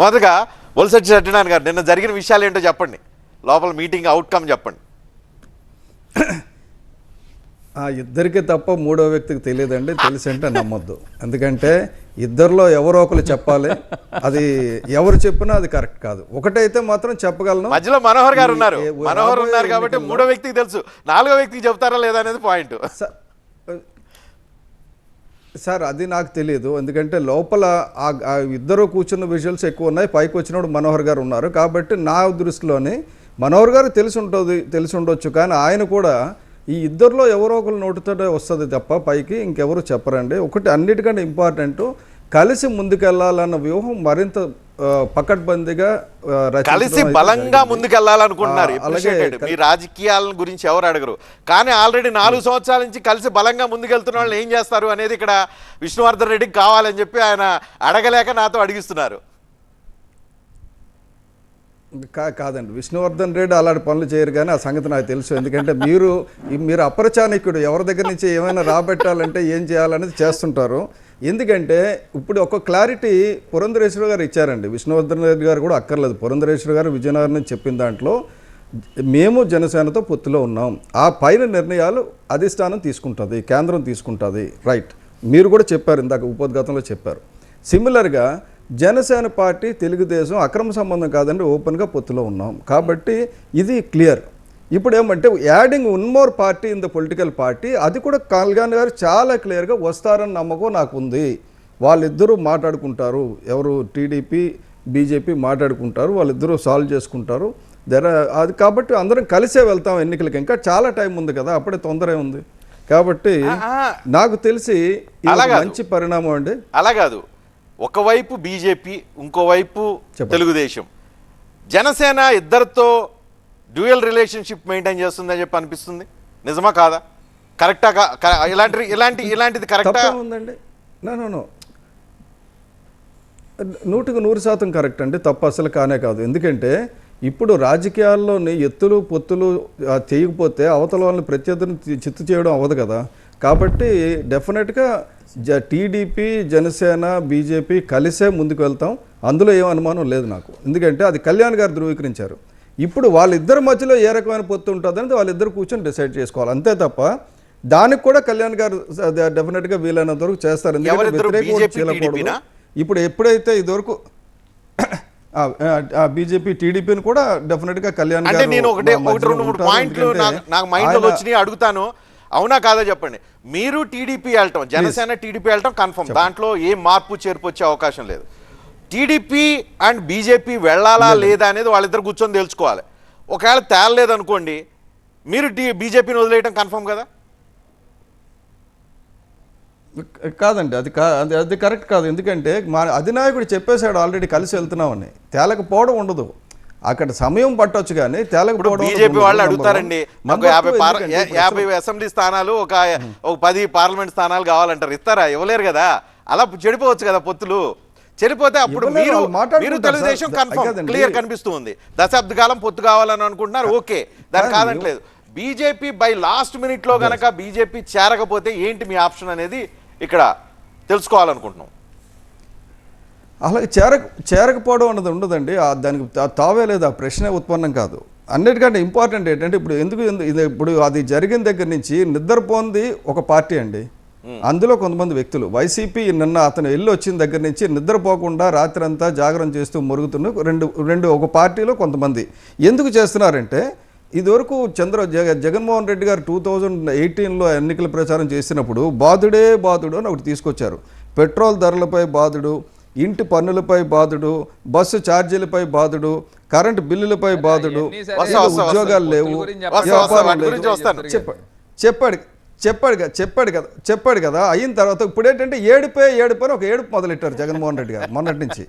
మొదటగా వలసచ్చి సత్యనారాయణ గారు నిన్న జరిగిన విషయాలు ఏంటో చెప్పండి. లోపల మీటింగ్ అవుట్కమ్ చెప్పండి. ఆ ఇద్దరికి తప్ప మూడో వ్యక్తికి తెలియదండి తెలిసి అంటే నమ్మొద్దు. ఎందుకంటే ఇద్దరిలో ఎవరో ఒకరు చెప్పాలి అది ఎవరు చెప్పినా అది కరెక్ట్ కాదు. ఒకటైతే మాత్రం చెప్పగలను. మధ్యలో మనోహర్ గారు ఉన్నారు. మనోహర్ ఉన్నారు కాబట్టి మూడో వ్యక్తికి తెలుసు. నాలుగో వ్యక్తికి చెప్తారా లేదా అనేది పాయింట్ సార్ అది నాకు తెలియదు ఎందుకంటే లోపల ఆ ఇద్దరు కూర్చున్న విజువల్స్ ఎక్కువ ఉన్నాయి. పైకి వచ్చినప్పుడు మనోహర్ గారు ఉన్నారు. కాబట్టి నా దృష్టిలోని మనోహర్ గారు తెలిసి ఉంటుంది తెలిసి ఉండొచ్చు. కానీ ఆయన కూడా ఈ ఇద్దరిలో ఎవరో ఒకరు నోటితోటే వస్తుంది తప్ప పైకి ఇంకెవరు చెప్పరండి. ఒకటి అన్నిటికంటే ఇంపార్టెంట్ కలిసి ముందుకెళ్ళాలన్న వ్యూహం మరింత పకడ్బందీగా కలిసి బలంగా. ముందుకెళ్ళాలనుకుంటున్నారు. మీ రాజకీయాల గురించి ఎవరు అడగరు కానీ ఆల్రెడీ నాలుగు సంవత్సరాల నుంచి కలిసి బలంగా ముందుకెళ్తున్న వాళ్ళు ఏం చేస్తారు అనేది ఇక్కడ విష్ణువర్ధన్ రెడ్డికి కావాలని చెప్పి ఆయన అడగలేక నాతో అడిగిస్తున్నారు కా కాదండి. విష్ణువర్ధన్ రెడ్డి అలాంటి పనులు చేయరు కానీ ఆ సంగతి నాకు తెలుసు. ఎందుకంటే మీరు మీరు అప్రచానికుడు ఎవరి దగ్గర నుంచి ఏమైనా రాబెట్టాలంటే ఏం చేయాలనేది చేస్తుంటారు. ఎందుకంటే ఇప్పుడు ఒక క్లారిటీ పురంధరేశ్వర గారు ఇచ్చారండి. విష్ణువర్ధన్ రెడ్డి గారు కూడా అక్కర్లేదు. పురంధరేశ్వర గారు విజయనగరం నుంచి చెప్పిన దాంట్లో మేము జనసేనతో పొత్తులో ఉన్నాం. ఆ పైన నిర్ణయాలు అధిష్టానం తీసుకుంటుంది కేంద్రం తీసుకుంటుంది. రైట్. మీరు కూడా చెప్పారు ఇందాక ఉపోద్ఘాతంలో చెప్పారు. సిమిలర్గా జనసేన పార్టీ తెలుగుదేశం అక్రమ సంబంధం కాదండి ఓపెన్గా పొత్తులో ఉన్నాం. కాబట్టి ఇది క్లియర్. ఇప్పుడు ఏమంటే adding one more party in the political party అది కూడా కళ్యాణ్ గారు చాలా క్లియర్గా వస్తారని నమ్మకం నాకు ఉంది వాళ్ళిద్దరూ మాట్లాడుకుంటారు. ఎవరు టీడీపీ బీజేపీ మాట్లాడుకుంటారు వాళ్ళిద్దరూ సాల్వ్ చేసుకుంటారు. దెర్ అది కాబట్టి అందరం కలిసే వెళ్తాం ఎన్నికలకి. ఇంకా చాలా టైం ఉంది కదా అప్పుడే తొందర ఉంది. కాబట్టి నాకు తెలిసి. మంచి పరిణామం అండి. అలా కాదు. ఒకవైపు బీజేపీ ఇంకోవైపు. తెలుగుదేశం. జనసేన ఇద్దరితో డ్యూయల్ రిలేషన్షిప్ మెయింటైన్ చేస్తుందని చెప్పి అనిపిస్తుంది. నిజమా కాదా? కరెక్టా ఇలాంటి ఇలాంటి ఇలాంటిది కరెక్టా? ఉందండి? నో నూటికి నూరు శాతం కరెక్ట్ అండి. తప్పు అసలు కానే కాదు. ఎందుకంటే ఇప్పుడు రాజకీయాల్లోని ఎత్తులు పొత్తులు చేయకపోతే అవతల వాళ్ళని ప్రత్యర్థిని చిత్తు చేయడం అవ్వదు కదా. కాబట్టి డెఫినెట్గా జ టీడీపీ జనసేన బీజేపీ కలిసే ముందుకు వెళ్తాం. అందులో ఏం అనుమానం లేదు నాకు. ఎందుకంటే అది కళ్యాణ్ గారు ధృవీకరించారు. ఇప్పుడు వాళ్ళిద్దరి మధ్యలో ఏ రకమైన పొత్తు ఉంటుందని వాళ్ళిద్దరు కూర్చొని డిసైడ్ చేసుకోవాలి. అంతే తప్ప దానికి కూడా కళ్యాణ్ గారు డెఫినెట్గా వీలైనంత వరకు చేస్తారు. ఎందుకంటే? వ్యతిరేకం? ఇప్పుడు ఎప్పుడైతే ఇదివరకు బీజేపీ టీడీపీని కూడా డెఫినెట్గా కళ్యాణ్ అంటే గారు నేను ఒకటే రెండు మూడు. పాయింట్లు నాకు ఆయన- వచ్చినాయి అడుగుతాను. అవునా కాదా చెప్పండి. మీరు టీడీపీ వెళ్ళటం జనసేన టీడీపీ వెళ్ళటం కన్ఫర్మ్ దాంట్లో ఏ మార్పు చేర్పు వచ్చే అవకాశం లేదు. టీడీపీ అండ్ బీజేపీ వెళ్ళాలా లేదా. అనేది వాళ్ళిద్దరు కూర్చొని తెలుసుకోవాలి. ఒకవేళ తేలలేదనుకోండి మీరు టీ బీజేపీని వదిలేయటం కన్ఫర్మ్ కదా? కాదండి అది కా అది అది కరెక్ట్ కాదు. ఎందుకంటే మా అధినాయకుడు చెప్పేశాడు ఆల్రెడీ కలిసి వెళ్తున్నామని. తేలకపోవడం ఉండదు. అక్కడ సమయం పట్టొచ్చు కానీ తేలకపోవడం బీజేపీ. వాళ్ళు. అడుగుతారండి మాకు యాభై యాభై అసెంబ్లీ స్థానాలు ఒక ఒక పది పార్లమెంట్ స్థానాలు కావాలంటారు ఇస్తారా? ఇవ్వలేరు కదా. అలా చెడిపోవచ్చు కదా పొత్తులు. చెడిపోతే అప్పుడు మీరు మీరు తెలుగుదేశం. కన్ఫర్మ్. క్లియర్ కనిపిస్తుంది. దశాబ్ద కాలం పొత్తు కావాలని అనుకుంటున్నారు ఓకే. దాని కాదు, కాదంటలేదు. బీజేపీ బై లాస్ట్ మినిట్లో గనక బీజేపీ చేరకపోతే ఏంటి మీ ఆప్షన్ అనేది ఇక్కడ తెలుసుకోవాలనుకుంటున్నాం. అలాగే చేరక చేరకపోవడం అన్నది ఉండదండి. ఆ దానికి తావే లేదు. ఆ ప్రశ్నే ఉత్పన్నం కాదు. అన్నిటికంటే ఇంపార్టెంట్ ఏంటంటే ఇప్పుడు ఎందుకు ఇప్పుడు అది జరిగిన దగ్గర నుంచి నిద్రపోంది ఒక పార్టీ అండి. అందులో కొంతమంది వ్యక్తులు. వైసీపీ నిన్న అతను వెళ్ళి వచ్చిన దగ్గర నుంచి నిద్రపోకుండా రాత్రి అంతా జాగరణ చేస్తూ మురుగుతున్న రెండు రెండు ఒక పార్టీలో కొంతమంది. ఎందుకు చేస్తున్నారంటే ఇదివరకు చంద్ర జగ జగన్మోహన్ రెడ్డి గారు టూ థౌజండ్ ఎయిటీన్లో ఎన్నికల ప్రచారం చేసినప్పుడు బాధుడే బాధుడు అని ఒకటి తీసుకొచ్చారు. పెట్రోల్ ధరలపై బాధుడు ఇంటి పన్నులపై బాధుడు బస్సు ఛార్జీలపై బాధుడు కరెంటు బిల్లులపై బాధుడు ఉద్యోగాలు. లేవు. చెప్పాడు చెప్పాడు చెప్పాడు కదా చెప్పాడు కదా చెప్పాడు కదా అయిన తర్వాత ఇప్పుడు ఏంటంటే ఏడుపే ఏడుపని ఒక ఏడుపు మొదలెట్టారు జగన్మోహన్ రెడ్డి గారు మొన్నటి నుంచి.